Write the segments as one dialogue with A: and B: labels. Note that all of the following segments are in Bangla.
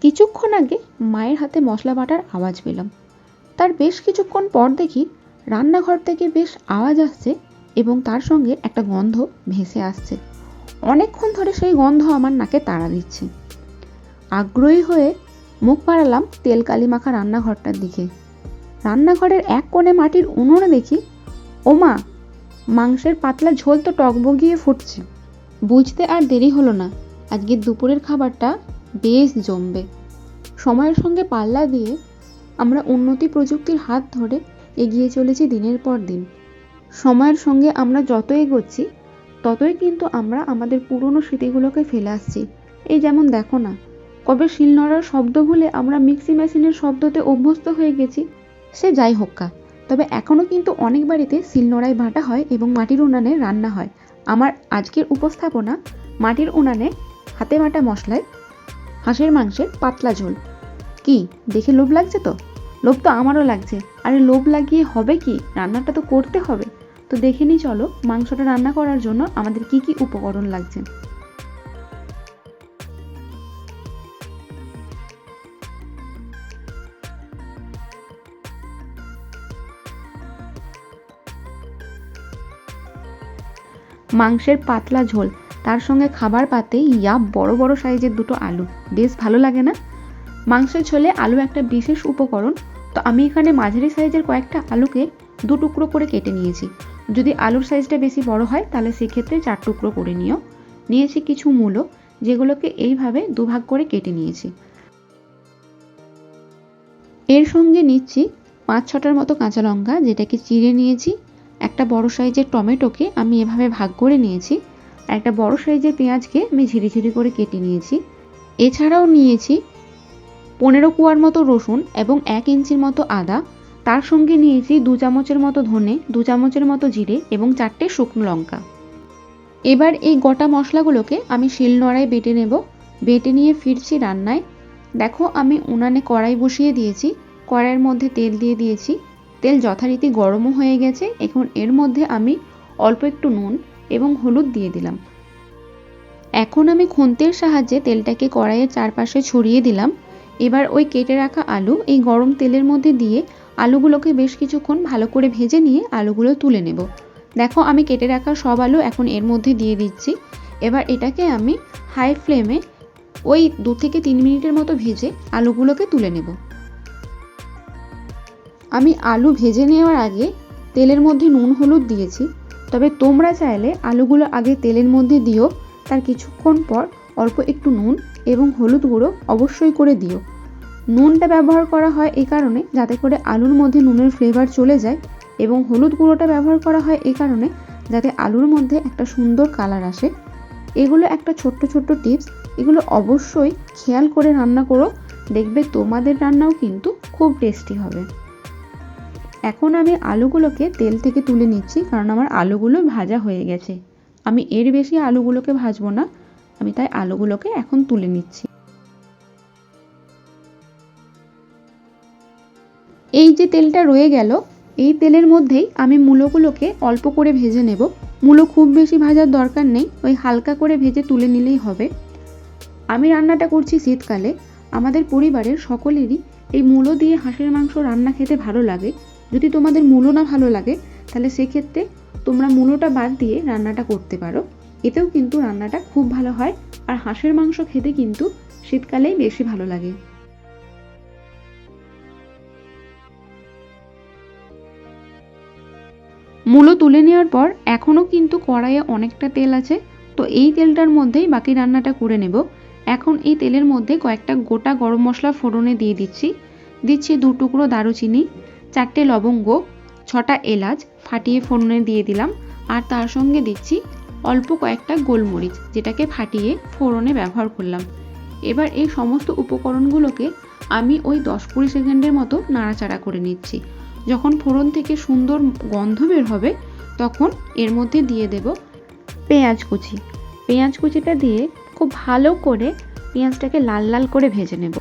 A: কিছুক্ষণ আগে মায়ের হাতে মশলা বাটার আওয়াজ পেলাম। তার বেশ কিছুক্ষণ পর দেখি রান্নাঘর থেকে বেশ আওয়াজ আসছে এবং তার সঙ্গে একটা গন্ধ ভেসে আসছে। অনেকক্ষণ ধরে সেই গন্ধ আমার নাকে তাড়া দিচ্ছে। আগ্রহী হয়ে মুখ পাড়ালাম তেল কালি মাখা রান্নাঘরটার দিকে। রান্নাঘরের এক কোণে মাটির উনুনে দেখি, ওমা, মাংসের পাতলা ঝোল তো টকবগিয়ে ফুটছে। বুঝতে আর দেরি হলো না। আজকের দুপুরের খাবারটা বেশ জমবে। সময়ের সঙ্গে পাল্লা দিয়ে আমরা উন্নতি প্রযুক্তির হাত ধরে এগিয়ে চলেছি দিনের পর দিন। সময়ের সঙ্গে আমরা যত এগোচ্ছি, ততই কিন্তু আমরা আমাদের পুরনো স্মৃতিগুলোকে ফেলে আসছি। এই যেমন দেখো না, কবে শিলনোড়ার শব্দ ভুলে আমরা মিক্সি মেশিনের শব্দতে অভ্যস্ত হয়ে গেছি, সে যাই হোক কা। তবে এখনও কিন্তু অনেক বাড়িতে শিলনোড়ায় বাটা হয় এবং মাটির উনানে রান্না হয়। আমার আজকের উপস্থাপনা মাটির উনানে হাতে বাটা মশলায় হাঁসের মাংসের পাতলা ঝোল। কি? দেখে লোভ লাগছে তো? লোভ তো আমারও লাগছে। আরে লোভ লাগিয়ে হবে কি? রান্নাটা তো করতে হবে। তো দেখে নিই চলো মাংসটা রান্না করার জন্য আমাদের কি কি উপকরণ লাগছে। মাংসের পাতলা ঝোল। তার সঙ্গে খাবার পাতে ইয়া বড় বড় সাইজের দুটো আলু। বেশ ভালো লাগে না? মাংসের ঝোলে আলু একটা বিশেষ উপকরণ। তো আমি এখানে মাঝারি সাইজের কয়েকটা আলুকে দু টুকরো করে কেটে নিয়েছি। যদি আলুর সাইজটা বেশি বড় হয়, তাহলে সেক্ষেত্রে চার টুকরো করে নিও। নিয়েছি কিছু মূলো, যেগুলোকে এইভাবে দুভাগ করে কেটে নিয়েছি। এর সঙ্গে নিচ্ছি পাঁচ ছটার মতো কাঁচা লঙ্কা, যেটাকে চিড়ে নিয়েছি। একটা বড় সাইজের টমেটোকে আমি এভাবে ভাগ করে নিয়েছি। একটা বড় সাইজের পেঁয়াজকে আমি ঝিরিঝিরি করে কেটে নিয়েছি। এছাড়াও নিয়েছি পনেরো কুয়ার মতো রসুন এবং এক ইঞ্চির মতো আদা। তার সঙ্গে নিয়েছি দু চামচের মতো ধনে, দু চামচের মতো জিরে এবং চারটে শুকনো লঙ্কা। এবার এই গোটা মশলাগুলোকে আমি শিলনোড়ায় বেটে নেব। বেটে নিয়ে ফিরছি রান্নায়। দেখো, আমি উনানে কড়াই বসিয়ে দিয়েছি। কড়াইয়ের মধ্যে তেল দিয়ে দিয়েছি। তেল যথারীতি গরমও হয়ে গেছে। এখন এর মধ্যে আমি অল্প একটু নুন এবং হলুদ দিয়ে দিলাম। এখন আমি খুন্তির সাহায্যে তেলটাকে কড়াইয়ের চারপাশে ছড়িয়ে দিলাম। এবার ওই কেটে রাখা আলু এই গরম তেলের মধ্যে দিয়ে আলুগুলোকে বেশ কিছুক্ষণ ভালো করে ভেজে নিয়ে আলুগুলো তুলে নেব। দেখো আমি কেটে রাখা সব আলু এখন এর মধ্যে দিয়ে দিচ্ছি। এবার এটাকে আমি হাই ফ্লেমে ওই দু থেকে তিন মিনিটের মতো ভেজে আলুগুলোকে তুলে নেব। আমি আলু ভেজে নেওয়ার আগে তেলের মধ্যে নুন, হলুদ দিয়েছি। তবে তোমরা চাইলে আলুগুলো আগে তেলের মধ্যে দিও, তার কিছুক্ষণ পর অল্প একটু নুন এবং হলুদ গুঁড়ো অবশ্যই করে দিও। নুনটা ব্যবহার করা হয় এই কারণে যাতে করে আলুর মধ্যে নুনের ফ্লেভার চলে যায় এবং হলুদ গুঁড়োটা ব্যবহার করা হয় এই কারণে যাতে আলুর মধ্যে একটা সুন্দর কালার আসে। এগুলো একটা ছোট্ট ছোট্ট টিপস এগুলো অবশ্যই খেয়াল করে রান্না করো। দেখবে তোমাদের রান্নাও কিন্তু খুব টেস্টি হবে। এখন আমি আলুগুলোকে তেল থেকে তুলে নিচ্ছি, কারণ আমার আলুগুলো ভাজা হয়ে গেছে। আমি এর বেশি আলুগুলোকে ভাজবো না, আমি তাই আলুগুলোকে এখন তুলে নিচ্ছি। এই যে তেলটা রয়ে গেল, এই তেলের মধ্যেই আমি মূলোগুলোকে অল্প করে ভেজে নেব। মূলো খুব বেশি ভাজার দরকার নেই, ওই হালকা করে ভেজে তুলে নিলেই হবে। আমি রান্নাটা করছি শীতকালে। আমাদের পরিবারের সকলেরই এই মূলো দিয়ে হাঁসের মাংস রান্না খেতে ভালো লাগে। যদি তোমাদের মূলো না ভালো লাগে, তাহলে সেক্ষেত্রে তোমরা মূলোটা বাদ দিয়ে রান্নাটা করতে পারো। এতেও কিন্তু রান্নাটা খুব ভালো হয়, আর হাঁসের মাংস খেতে কিন্তু শীতকালেই বেশি ভালো লাগে। মূলো তুলে নেওয়ার পর এখনও কিন্তু কড়াইয়ে অনেকটা তেল আছে, তো এই তেলটার মধ্যেই বাকি রান্নাটা করে নেব। এখন এই তেলের মধ্যে কয়েকটা গোটা গরম মশলা ফোড়নে দিয়ে দিচ্ছি। দিচ্ছি দু টুকরো দারুচিনি চারটে লবঙ্গ, ছটা এলাচ ফাটিয়ে ফোড়নে দিয়ে দিলাম। আর তার সঙ্গে দিচ্ছি অল্প কয়েকটা গোলমরিচ, যেটাকে ফাটিয়ে ফোড়নে ব্যবহার করলাম। এবার এই সমস্ত উপকরণগুলোকে আমি ওই দশ কুড়ি সেকেন্ডের মতো নাড়াচাড়া করে নিচ্ছি। যখন ফোড়ন থেকে সুন্দর গন্ধ বের হবে, তখন এর মধ্যে দিয়ে দেব পেঁয়াজ কুচি। পেঁয়াজ কুচিটা দিয়ে খুব ভালো করে পেঁয়াজটাকে লাল লাল করে ভেজে নেব।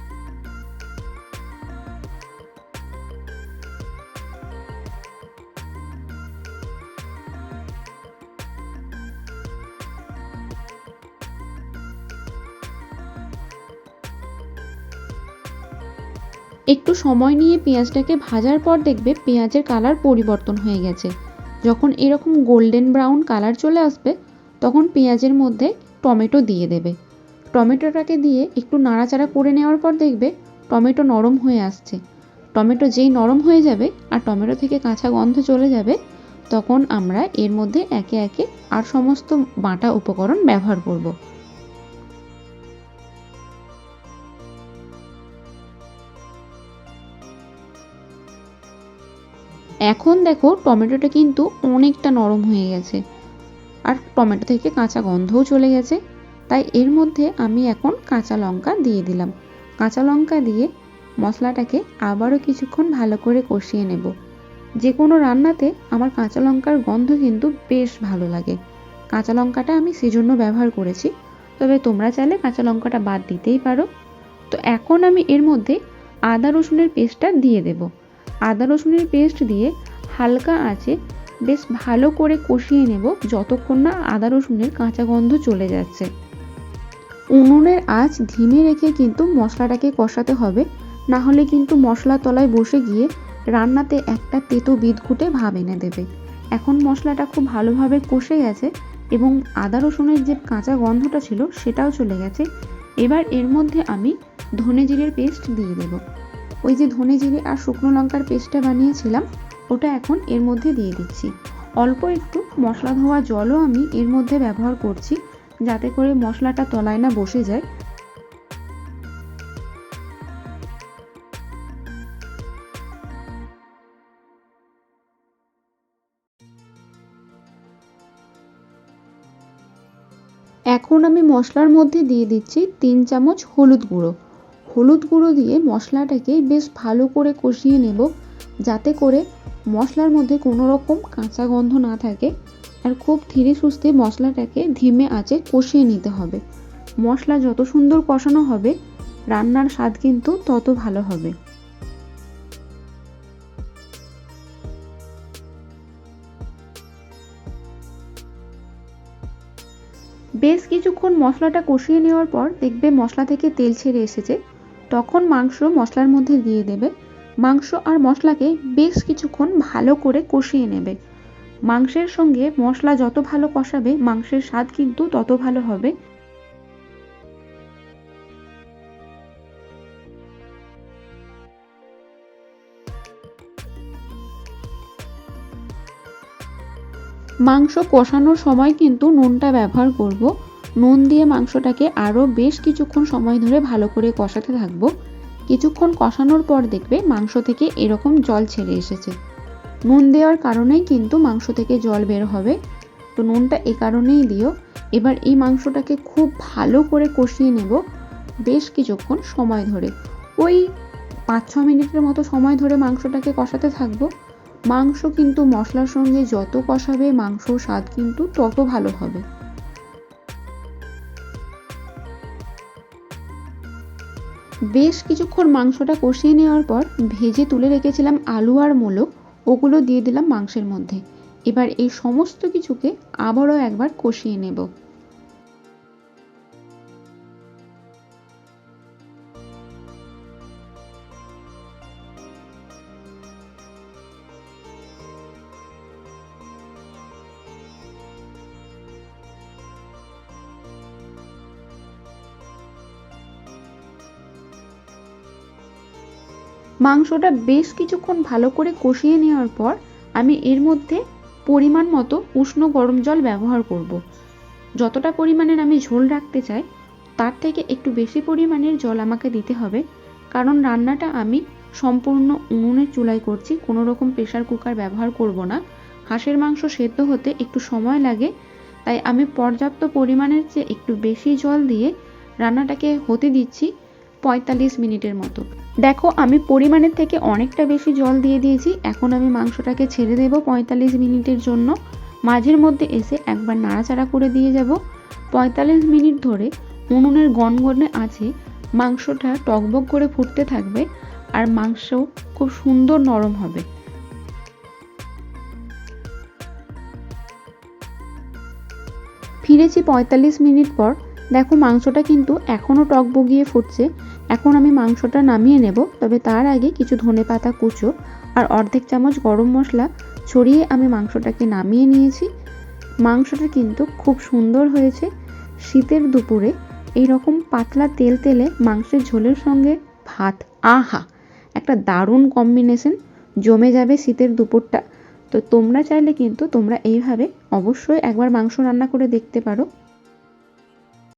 A: একটু সময় নিয়ে পেঁয়াজটাকে ভাজার পর দেখবে পেঁয়াজের কালার পরিবর্তন হয়ে গেছে। যখন এরকম গোল্ডেন ব্রাউন কালার চলে আসবে, তখন পেঁয়াজের মধ্যে টমেটো দিয়ে দেবে। টমেটোটাকে দিয়ে একটু নাড়াচাড়া করে নেওয়ার পর দেখবে টমেটো নরম হয়ে আসছে। টমেটো যেই নরম হয়ে যাবে আর টমেটো থেকে কাঁচা গন্ধ চলে যাবে, তখন আমরা এর মধ্যে একে একে আর সমস্ত বাটা উপকরণ ব্যবহার করব। এখন দেখো টমেটোটা কিন্তু অনেকটা নরম হয়ে গেছে। আর টমেটো থেকে কাঁচা গন্ধও চলে গেছে। তাই এর মধ্যে আমি এখন কাঁচা লঙ্কা দিয়ে দিলাম। কাঁচা লঙ্কা দিয়ে মশলাটাকে আবারও কিছুক্ষণ ভালো করে কষিয়ে নেব। যে কোনো রান্নাতে আমার কাঁচা লঙ্কার গন্ধ কিন্তু বেশ ভালো লাগে। কাঁচা লঙ্কাটা আমি সেজন্য ব্যবহার করেছি। তবে তোমরা চাইলে কাঁচা লঙ্কাটা বাদ দিতেই পারো। তো এখন আমি এর মধ্যে আদা রসুনের পেস্টটা দিয়ে দেব। আদা রসুনের পেস্ট দিয়ে হালকা আঁচে বেশ ভালো করে কষিয়ে নেব যতক্ষণ না আদা রসুনের কাঁচা গন্ধ চলে যাচ্ছে। উনুনের আঁচ ধিমে রেখে কিন্তু মশলাটাকে কষাতে হবে, না হলে কিন্তু মশলা তলায় বসে গিয়ে রান্নাতে একটা তেতো বিদঘুটে ভাব এনে দেবে। এখন মশলাটা খুব ভালোভাবে কষে গেছে এবং আদা রসুনের যে কাঁচা গন্ধটা ছিল সেটাও চলে গেছে। এবার এর মধ্যে আমি ধনে জিরের পেস্ট দিয়ে দেব। ওই যে ধনে জিরে আর শুকনো লঙ্কার পেস্টটা বানিয়েছিলাম, ওটা এখন এর মধ্যে দিয়ে দিচ্ছি। অল্প একটু মশলা ধোয়া জলও আমি এর মধ্যে ব্যবহার করছি, যাতে করে মশলাটা তলায় না বসে যায়। এখন আমি মশলার মধ্যে দিয়ে দিচ্ছি তিন চামচ হলুদ গুঁড়ো। হলুদ গুঁড়ো দিয়ে মশলাটাকে বেশ ভালো করে কষিয়ে নেব, যাতে করে মশলার মধ্যে কোনো রকম কাঁচা গন্ধ না থাকে আর খুব ধীরে সুস্থে মশলাটাকে ধিমে আঁচে কষিয়ে নিতে হবে। মশলা যত সুন্দর কষানো হবে, রান্নার স্বাদ কিন্তু তত ভালো হবে। বেশ কিছুক্ষণ মশলাটা কষিয়ে নেওয়ার পর দেখবে মশলা থেকে তেল ছেড়ে এসেছে। তখন মাংস মশলার মধ্যে দিয়ে দেবে। মাংস আর মশলাকে বেশ কিছুক্ষণ ভালো করে কষিয়ে নেবে। মাংসের সঙ্গে মশলা যত ভালো কষাবে, মাংসের স্বাদ কিন্তু তত ভালো হবে। মাংস কষানোর সময় কিন্তু নুনটা ব্যবহার করব। নুন দিয়ে মাংসটাকে আরও বেশ কিছুক্ষণ সময় ধরে ভালো করে কষাতে থাকব। কিছুক্ষণ কষানোর পর দেখবে মাংস থেকে এরকম জল ছেড়ে এসেছে। নুন দেওয়ার কারণেই কিন্তু মাংস থেকে জল বের হবে। তো নুনটা এ কারণেই দিও। এবার এই মাংসটাকে খুব ভালো করে কষিয়ে নেব বেশ কিছুক্ষণ সময় ধরে। ওই পাঁচ ছ মিনিটের মতো সময় ধরে মাংসটাকে কষাতে থাকব। মাংস কিন্তু মশলার সঙ্গে যত কষাবে মাংসর স্বাদ কিন্তু তত ভালো হবে। বেশ কিছুক্ষণ মাংসটা কষিয়ে নেওয়ার পর ভেজে তুলে রেখেছিলাম আলু আর মোলক ওগুলো দিয়ে দিলাম মাংসের মধ্যে। এবার এই সমস্ত কিছুকে আবারও একবার কষিয়ে নেব। মাংসটা বেশ কিছুক্ষণ ভালো করে কষিয়ে নেওয়ার পর আমি এর মধ্যে পরিমাণ মতো উষ্ণ গরম জল ব্যবহার করব। যতটা পরিমাণের আমি ঝোল রাখতে চাই, তার থেকে একটু বেশি পরিমাণের জল আমাকে দিতে হবে, কারণ রান্নাটা আমি সম্পূর্ণ উনুনের চুলায় করছি, কোনো রকম প্রেশার কুকার ব্যবহার করব না হাঁসের মাংস সেদ্ধ হতে একটু সময় লাগে, তাই আমি পর্যাপ্ত পরিমাণের চেয়ে একটু বেশি জল দিয়ে রান্নাটাকে হতে দিচ্ছি পঁয়তাল্লিশ মিনিটের মতো। দেখো, আমি পরিমাণের থেকে অনেকটা বেশি জল দিয়ে দিয়েছি। এখন আমি মাংসটাকে ছেড়ে দেবো পঁয়তাল্লিশ মিনিটের জন্য। মাঝের মধ্যে এসে একবার নাড়াচাড়া করে দিয়ে যাব। পঁয়তাল্লিশ মিনিট ধরে উনুনের গনগনে আছে মাংসটা টকবক করে ফুটতে থাকবে আর মাংস খুব সুন্দর নরম হবে। ফিরেছি পঁয়তাল্লিশ মিনিট পর। দেখো, মাংসটা কিন্তু এখনও টক বগিয়ে ফুটছে। এখন আমি মাংসটা নামিয়ে নেব, তবে তার আগে কিছু ধনে পাতা কুচো আর অর্ধেক চামচ গরম মশলা ছড়িয়ে আমি মাংসটাকে নামিয়ে নিয়েছি। মাংসটা কিন্তু খুব সুন্দর হয়েছে। শীতের দুপুরে এই রকম পাতলা তেল তেলে মাংসের ঝোলের সঙ্গে ভাত, আহা! একটা দারুণ কম্বিনেশন। জমে যাবে শীতের দুপুরটা। তো তোমরা চাইলে কিন্তু তোমরা এইভাবে অবশ্যই একবার মাংস রান্না করে দেখতে পারো।